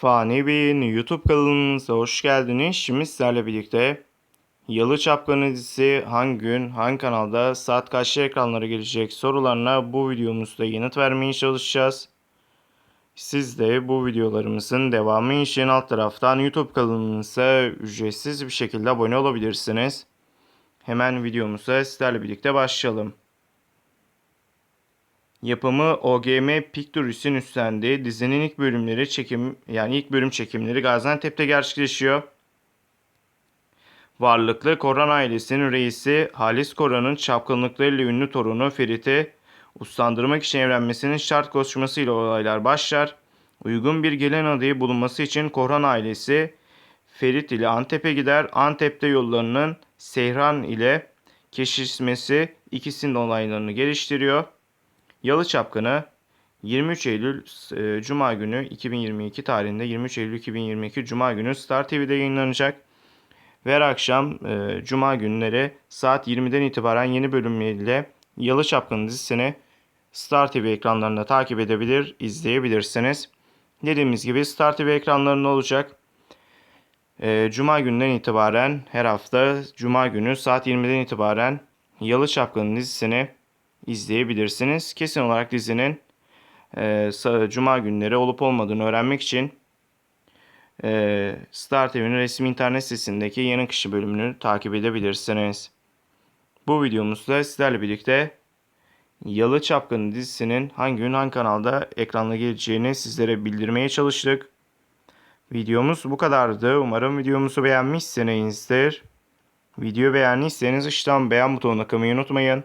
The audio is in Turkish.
Fani Bey'in YouTube kanalımıza hoş geldiniz. Şimdi sizlerle birlikte Yalı Çapkını dizisi hangi gün, hangi kanalda, saat kaçta ekranlara gelecek sorularına bu videomuzda yanıt vermeye çalışacağız. Siz de bu videolarımızın devamı için alt taraftan YouTube kanalımıza ücretsiz bir şekilde abone olabilirsiniz. Hemen videomuza sizlerle birlikte başlayalım. Yapımı OGM Pictures'in üstlendiği dizinin ilk bölümleri çekim yani ilk bölüm çekimleri Gaziantep'te gerçekleşiyor. Varlıklı Koran ailesinin reisi Halis Koran'ın çapkınlıklarıyla ünlü torunu Ferit'i uslandırmak için evlenmesinin şart koşmasıyla olaylar başlar. Uygun bir gelin adayı bulunması için Koran ailesi Ferit ile Antep'e gider. Antep'te yollarının Seyran ile kesişmesi ikisinin olaylarını geliştiriyor. Yalı Çapkını 23 Eylül e, Cuma günü 2022 tarihinde 23 Eylül 2022 Cuma günü Star TV'de yayınlanacak. Ve her akşam e, Cuma günleri saat 20'den itibaren yeni bölümleriyle Yalı Çapkını dizisini Star TV ekranlarında takip edebilir, izleyebilirsiniz. Dediğimiz gibi Star TV ekranlarında olacak. E, Cuma günden itibaren her hafta Cuma günü saat 20'den itibaren Yalı Çapkını dizisini izleyebilirsiniz. Kesin olarak dizinin e, Cuma günleri olup olmadığını öğrenmek için e, Star TV'nin resmi internet sitesindeki Yanık Kişi bölümünü takip edebilirsiniz. Bu videomuzda sizlerle birlikte Yalı Çapkını dizisinin hangi gün hangi kanalda ekrana geleceğini sizlere bildirmeye çalıştık. Videomuz bu kadardı. Umarım videomuzu beğenmişsinizdir. Video beğendiyseniz aşağıdan beğen butonuna kılmayı unutmayın.